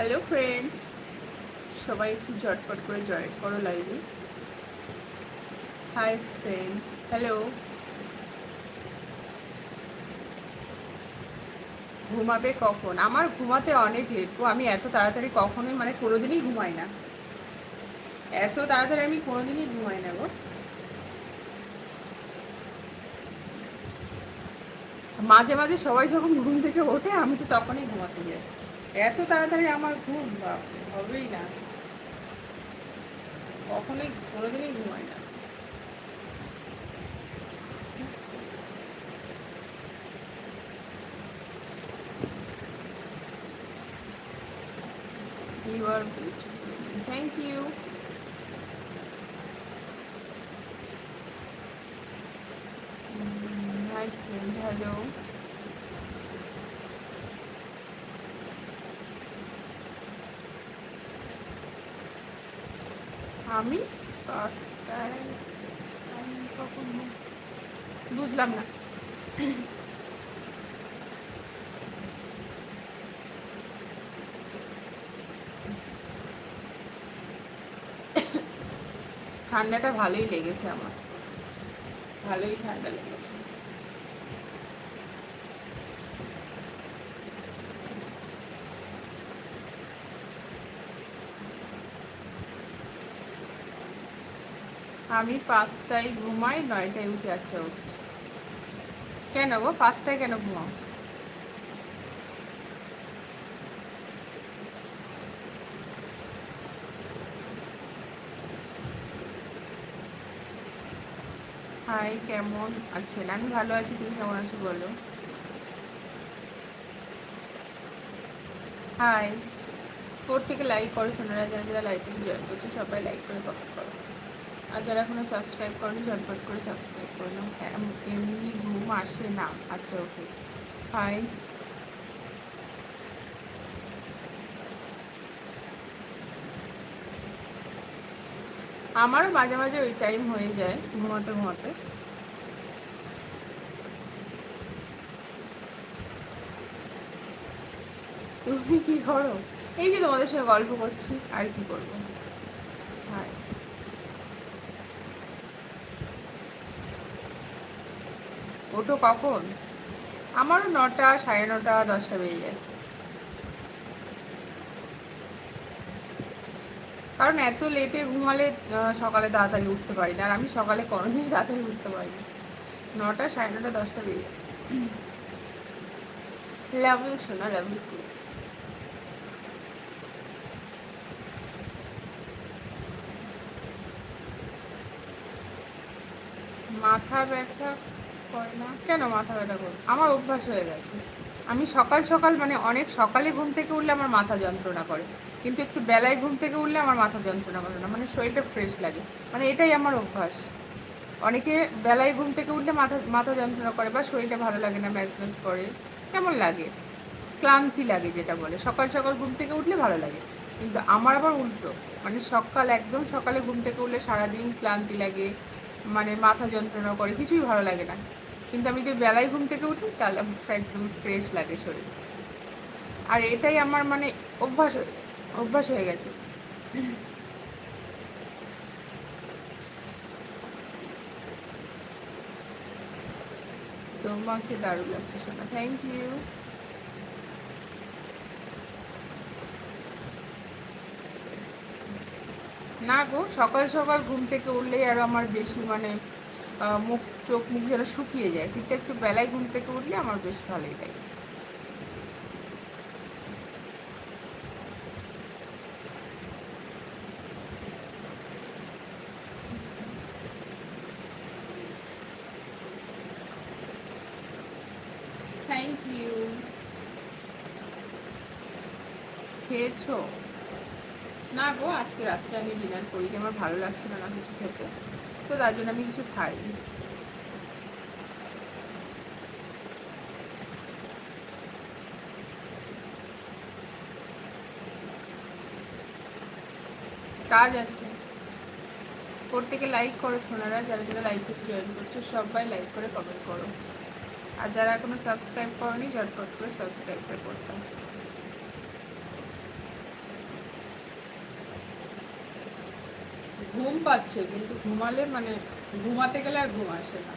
Hello friends সবাই একটু ঝটপট করে জয়েন করো লাইভে হাই ফ্রেন্ড হ্যালো ঘুমাবে কখন? আমার ঘুমাতে অনেক লেট আমি এত তাড়াতাড়ি কখনোই মানে কোনোদিনই ঘুমাই না। এত তাড়াতাড়ি আমি কোনোদিনই ঘুমাই না গো। মাঝে মাঝে সবাই যখন ঘুম থেকে ওঠে, আমি তো তখনই ঘুমাতে যাই। এত তাড়াতাড়ি আমার ঘুম হবেই না। কখনোই কোনোদিনই ঘুমাই না। থ্যাংক ইউ হ্যালো আমি বুঝলাম না। ঠান্ডাটা ভালোই লেগেছে আমার। ভালোই ঠান্ডা লেগেছে। আমি পাঁচটায় ঘুমাই, নয়টায় উঠে আচ্ছা উঠি। কেন গো? পাঁচটায় কেন ঘুমাও? হাই, কেমন আছেন? আমি ভালো আছি, তুমি কেমন আছো বলো? হাই, কোর থেকে লাইক করো? সোনারা যারা যারা লাইভে জয়েন করছ, সবাই লাইক করে কমেন্ট করো। আর যারা এখনও সাবস্ক্রাইব করনি, ঝটপট করে সাবস্ক্রাইব করে নাও। এম- এমনি ঘুম আসে না। আচ্ছা ওকে হাই আমারও মাঝে মাঝে ওই টাইম হয়ে যায়, ঘুমাতে ঘুমাতে। তুমি কি করো? এই যে তোমাদের সঙ্গে গল্প করছি, আর কি করব হাই ওঠো কখন? আমারও নটা, সাড়ে নটা, দশটা বেজে যায়। কারণ এত লেটে ঘুমালে সকালে তাড়াতাড়ি উঠতে পারি না। আর আমি সকালে কোনোদিনই তাড়াতাড়ি উঠতে পারি না। নটা, সাড়ে নটা, দশটা বেজে যায়। লাভ ইউ সোনা লাভ ইউ মাথা ব্যথা করে না। কেন মাথা ব্যথা করে আমার অভ্যাস হয়ে গেছে। আমি সকাল সকাল মানে অনেক সকালে ঘুম থেকে উঠলে আমার মাথা যন্ত্রণা করে। কিন্তু একটু বেলায় ঘুম থেকে উঠলে আমার মাথা যন্ত্রণা করে না। মানে শরীরটা ফ্রেশ লাগে। মানে এটাই আমার অভ্যাস। অনেকে বেলায় ঘুম থেকে উঠলে মাথা মাথা যন্ত্রণা করে বা শরীরটা ভালো লাগে না, ম্যাচ ম্যাচ করে। কেমন লাগে? ক্লান্তি লাগে যেটা বলে। সকাল সকাল ঘুম থেকে উঠলে ভালো লাগে। কিন্তু আমার আবার উল্টো। মানে সকাল, একদম সকালে ঘুম থেকে উঠলে সারাদিন ক্লান্তি লাগে মানে মাথা যন্ত্রণা করে, কিছুই ভালো লাগে না। কিন্তু আমি যদি বেলায় ঘুম থেকে উঠি, তাহলে একদম ফ্রেশ লাগে শরীর। আর এটাই আমার মানে অভ্যাস অভ্যাস হয়ে গেছে। তোমাকে দারুণ লাগছে শোনা। থ্যাংক ইউ না গো, সকাল সকাল ঘুম থেকে উঠলেই আরও আমার বেশি মানে মুখ, চোখ, মুখ যেন শুকিয়ে যায়। কিন্তু একটু বেলায় ঘুম থেকে উঠলে আমার বেশ ভালোই লাগে। থ্যাংক ইউ খেয়েছো? না গো, আজকে রাত্রে আমি ডিনার করি আমার ভালো লাগছে না না কিছু খেতে। তো তার জন্য আমি কিছু খাইনি কাজ আছে। প্রত্যেকে লাইক করো সোনারা, যারা যারা লাইভ জয়েন করছ, সবাই লাইক করে কমেন্ট করো। আর যারা এখনও সাবস্ক্রাইব করনি, ঝটপট করে সাবস্ক্রাইব করে করতে ঘুম পাচ্ছে কিন্তু ঘুমালে মানে ঘুমাতে গেলে আর ঘুম আসে না।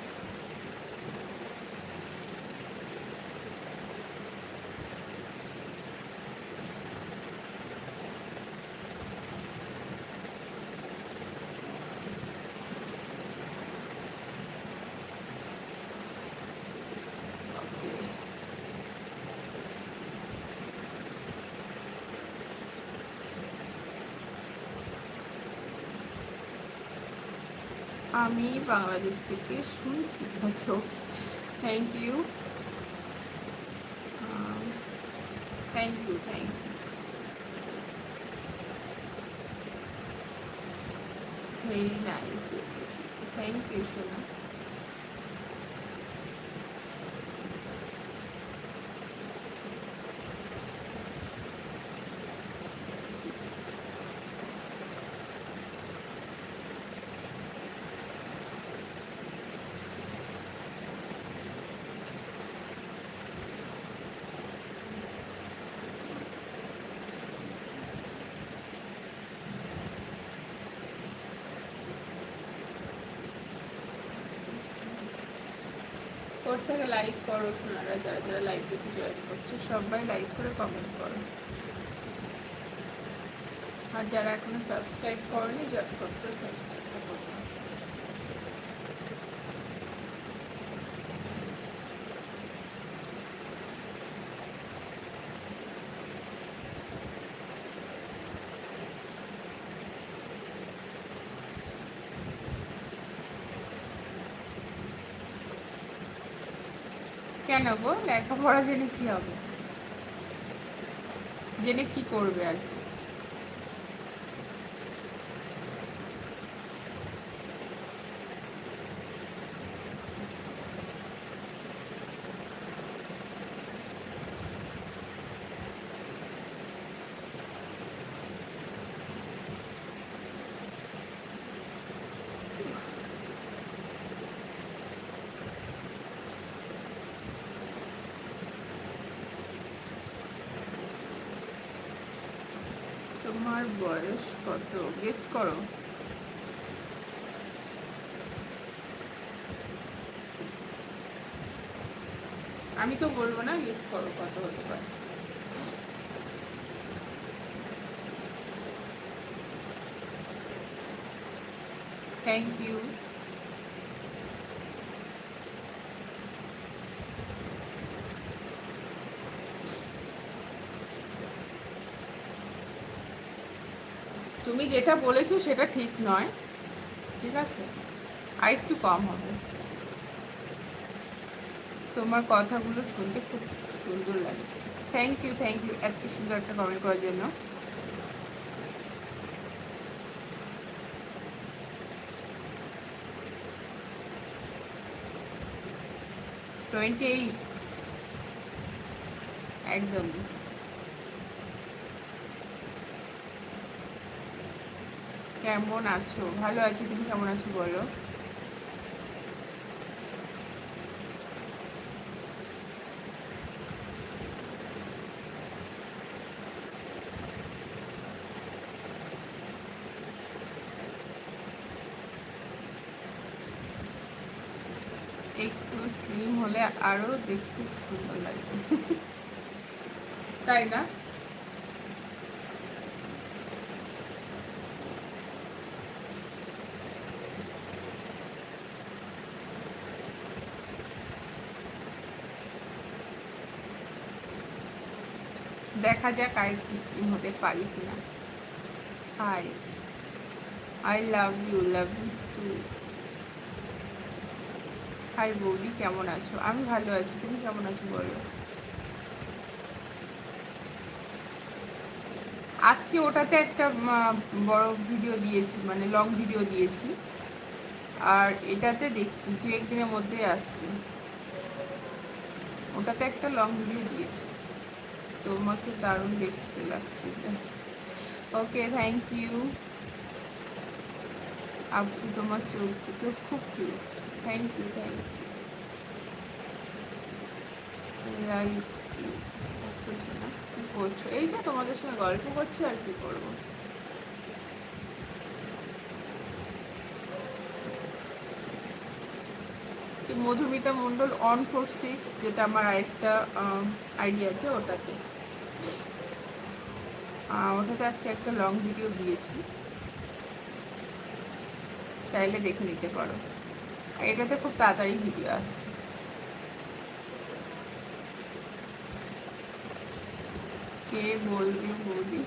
আমি বাংলাদেশ থেকে শুনছি। আচ্ছা thank you thank you thank you very nice thank you সোনা ওর থেকে লাইক করো সোনারা, যারা যারা লাইক দেখে জয়েন করছ, সবাই লাইক করে কমেন্ট করো। আর যারা এখনও সাবস্ক্রাইব করেনি জয়েন করতে সাবস্ক্রাইবটা করো। গো লেখাপড়া জেনে কি হবে? জেনে কি করবে আর কি? তোমার বয়স কত? গেস করো। আমি তো বলব না গেস করো কত হতে পারে। থ্যাংক ইউ তুমি যেটা বলেছ সেটা ঠিক নয়। ঠিক আছে? আর একটু কম হবে। তোমার কথাগুলো শুনতে খুব সুন্দর লাগে। থ্যাংক ইউ থ্যাংক ইউ এত সুন্দর একটা কমেন্ট করার জন্য। টোয়েন্টি এইট একদম কেমন আছো? ভালো আছি, তুমি কেমন আছো বলো? একটু স্লিম হলে আরও দেখতে সুন্দর লাগবে তাই না? দেখা যাক আর একটু স্কিম হতে পারি কিনা। Hi I love you love you too hi বৌদি, কেমন আছো? আমি ভালো আছি, তুমি কেমন আছো বলো? আজকে ওটাতে একটা বড় ভিডিও দিয়েছি মানে লং ভিডিও দিয়েছি। আর এটাতে দেখ দু একদিনের মধ্যে আসছি। ওটাতে একটা লং ভিডিও দিয়েছি। তোমাকে দারুণ দেখতে লাগছে জাস্ট ওকে থ্যাংক ইউ আপু, তোমার চোখ দুটো খুব cute thank you thank you like করছ? এই যে তোমাদের সঙ্গে গল্প করছি আর কি করব। Madhumita Mondal on four six যেটা আমার আরেকটা আইডি আছে আহ, ওটাতে আজকে একটা লং ভিডিও দিয়েছি। চাইলে দেখে নিতে পারো। এটাতে খুব তাড়াতাড়ি ভিডিও আসছে। কে বলবে বৌদি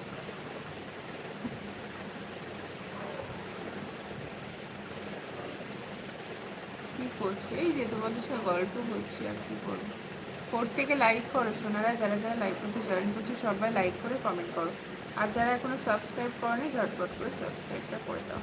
কি করছ? এই যে তোমাদের সঙ্গে গল্প করছি আর কি করব। প্রত্যেকে লাইক করো, সোনারা যারা যারা লাইক করতে জয়েন করছ, সবাই লাইক করে কমেন্ট করো। আর যারা এখনও সাবস্ক্রাইব করেনি, ঝটপট করে সাবস্ক্রাইবটা করে দাও।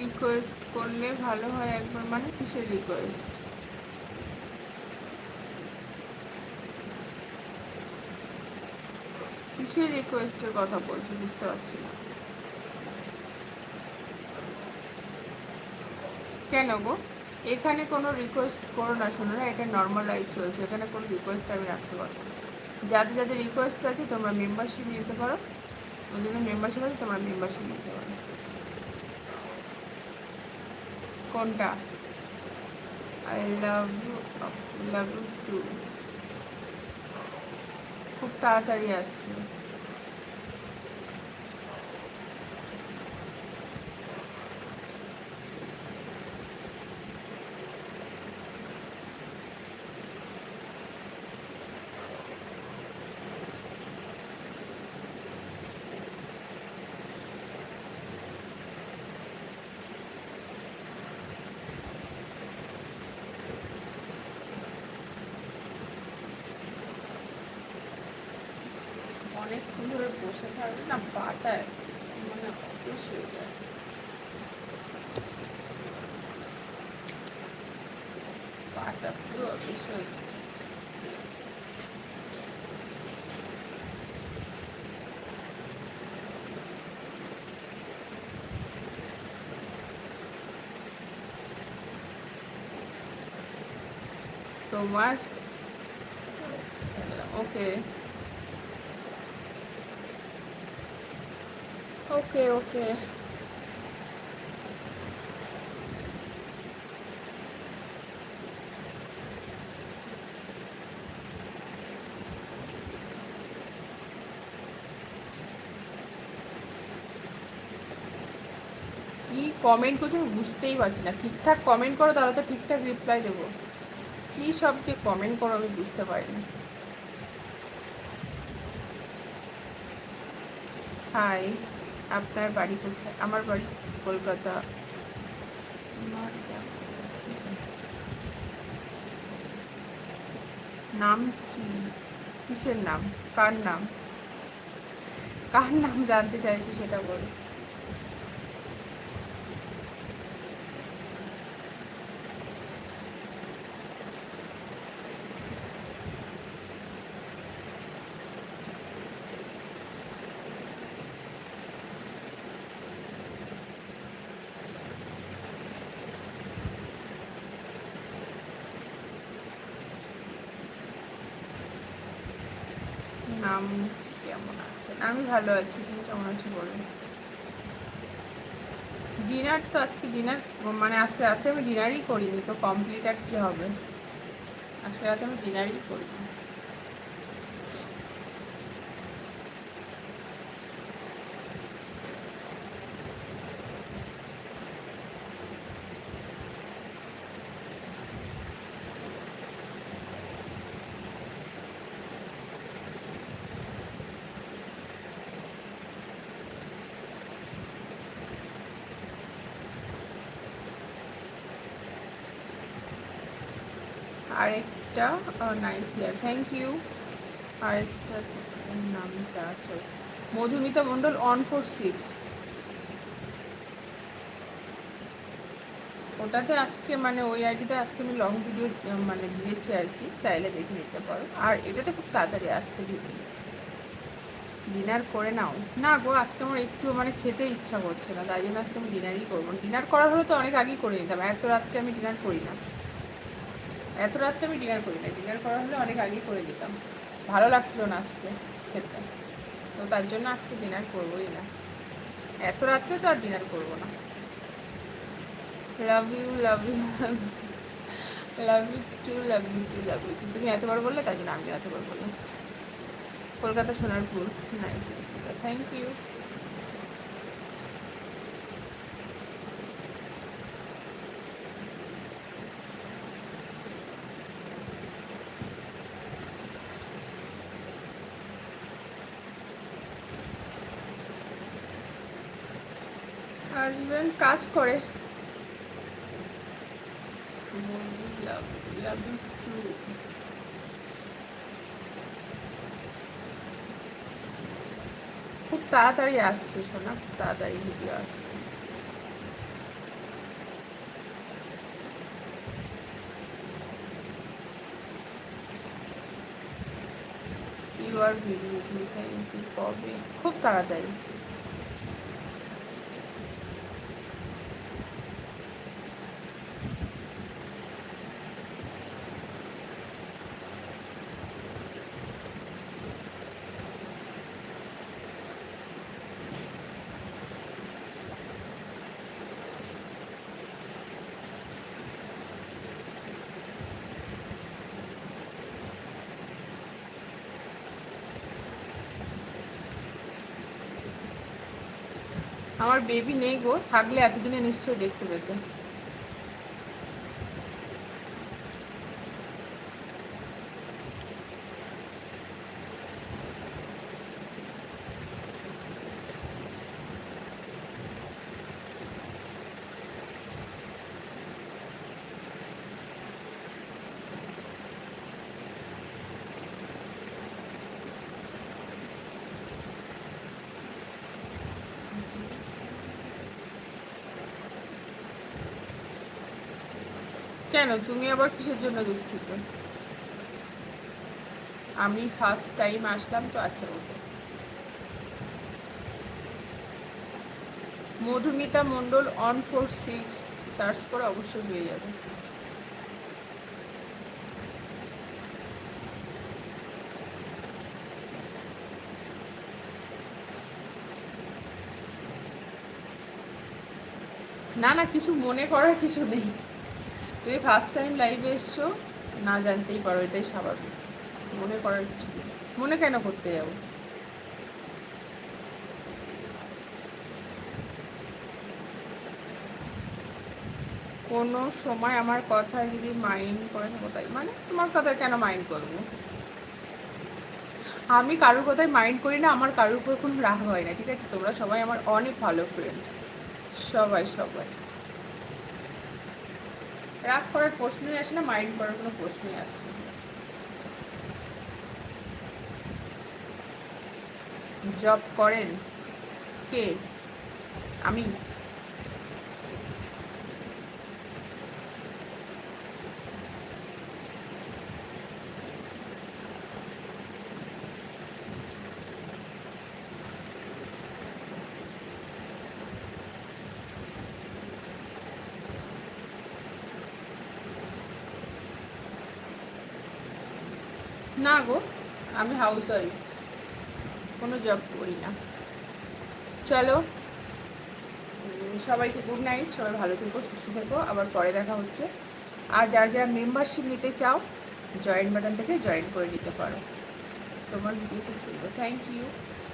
রিকোয়েস্ট করলে ভালো হয় একবার মানে কিসের রিকোয়েস্ট কিসের রিকোয়েস্টের কথা বলছো বুঝতে পারছি না। কেন গো? এখানে কোনো রিকোয়েস্ট করো না, শোনো না, এটা নর্মাল লাইফ চলছে। এখানে কোনো রিকোয়েস্ট আমি রাখতে পারব যাদের যাদের রিকোয়েস্ট আছে তোমরা মেম্বারশিপ নিতে পারো। ওদের মেম্বারশিপ আছে তোমরা মেম্বারশিপ নিতে পারো। কোনটা? I love you love you too খুব তাড়াতাড়ি আসছে। অনেকক্ষণ ধরে বসে থাকলে না পাটা মানে অফিস হয়ে যায় পাটা পুরো অফিস হয়ে গেছে তোমার ওকে। ওকে ওকে। কি কমেন্ট করছ আমি বুঝতেই পারছি না। ঠিকঠাক কমেন্ট করো, তাহলে তো ঠিকঠাক রিপ্লাই দেবো। কি সব যে কমেন্ট করো আমি বুঝতে পারি না হাই আপনার বাড়ি কোথায়? আমার বাড়ি কলকাতা। নাম কি? কিসের নাম? কার নাম? কার নাম জানতে চাইছি সেটা বলো। নাম কেমন আছে আমি ভালো আছি, তুমি কেমন আছো বলো ডিনার তো আজকে ডিনার মানে আজকে রাত্রে আমি ডিনারই করিনি, তো কমপ্লিট আর কি হবে? আজকে রাতে আমি ডিনারই করিনি। আরেকটা নাইস ইয়ার থ্যাংক ইউ আরেকটা নামটা আছে Madhumita Mondal on four six ওটাতে আজকে মানে ওই আইডিতে আজকে আমি লং ভিডিও মানে দিয়েছি আর কি। চাইলে দেখে নিতে পারো। আর এটাতে খুব তাড়াতাড়ি আসছে ভিডিও ডিনার করে নাও। না গো, আজকে আমার একটু মানে খেতে ইচ্ছা করছে না, তাই জন্য আজকে আমি ডিনারই করব ডিনার করার হলে তো অনেক আগেই করে নিতাম। এত রাত্রে আমি ডিনার করি না। এত রাত্রে আমি ডিনার করি না ডিনার করা হলে অনেক আগেই করে দিতাম। ভালো লাগছিল না আজকে খেতে। তো তার জন্য আজকে ডিনার করবোই না। এত রাত্রে তো আর ডিনার করব না। Love you love you love you too love you too love you তুমি এতবার বললে তাই জন্য আমি এতবার বললাম। Kolkata Sonarpur. Nice thank you husband কাজ করে। খুব তাড়াতাড়ি আসছে শোনা খুব তাড়াতাড়ি ভিডিও আসছে। ইউ আর ভিডিও কবে খুব তাড়াতাড়ি আমার বেবি নেই গো থাকলে এতদিনে নিশ্চয়ই দেখতে পেতে। কেন তুমি আবার কিসের জন্য দুঃখিত? আমি ফার্স্ট টাইম আসলাম তো আচ্ছা okay. Madhumita Mondal on four six search করে অবশ্যই পেয়ে যাবে। না না, কিছু মনে করার কিছু নেই। তুমি ফার্স্ট টাইম লাইভে এসছো, না জানতেই পারো, এটাই স্বাভাবিক। মনে করার কিছু মনে কেন করতে যাব? কোনো সময় আমার কথা যদি মাইন্ড করে তাই। মানে তোমার কথা কেন মাইন্ড করব? আমি কারোর কথায় মাইন্ড করি না, আমার কারোর উপর কোনো রাগ হয় না, ঠিক আছে? তোমরা সবাই আমার অনেক ভালো ফ্রেন্ডস সবাই সবাই। রাগ করার প্রশ্নই আসে না মাইন্ড করার কোনো প্রশ্নই আসছে জব করেন কে? আমি। না গো, আমি হাউস ওয়াইফ কোনো জব করি না। চলো সবাইকে গুড নাইট সবাই ভালো থেকো, সুস্থ থেকো, আবার পরে দেখা হচ্ছে। আর যার যারা মেম্বারশিপ নিতে চাও জয়েন বাটন থেকে জয়েন করে নিতে পারো। তোমার ভিডিও খুব সুন্দর থ্যাংক ইউ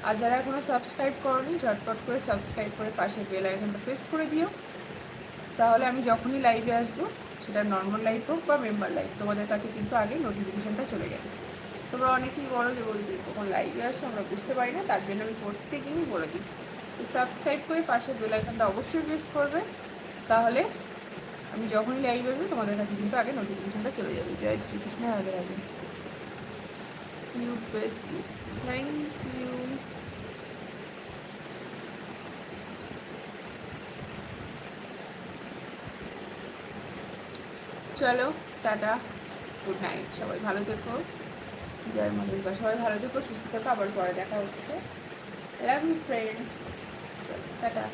আর যারা এখনও সাবস্ক্রাইব করনি, ঝটপট করে সাবস্ক্রাইব করে পাশে বেল আইকনটা প্রেস করে দিও। তাহলে আমি যখনই লাইভে আসব, সেটা নর্মাল লাইভ হোক বা মেম্বার লাইভ তোমাদের কাছে কিন্তু আগে নোটিফিকেশানটা চলে যাবে। তোমরা অনেকেই বলো যে বলবি, কখন লাইভে আসো? আমরা বুঝতে পারি না, তার জন্য আমি প্রত্যেকদিনই বলে দিই। তো সাবস্ক্রাইব করে পাশে বেল আইকনটা অবশ্যই প্রেস করবে। তাহলে আমি যখনই লাইভ আসব, তোমাদের কাছে কিন্তু আগে নোটিফিকেশনটা চলে যাবে। জয় শ্রীকৃষ্ণ আগে আগে ইউ বেস্ট থ্যাংক ইউ চলো, টাটা। গুড নাইট সবাই ভালো থেকো। জয় মা দুর্গা সবাই ভালো থেকো, সুস্থ থেকো, আবার পরে দেখা হচ্ছে। Love you friends tata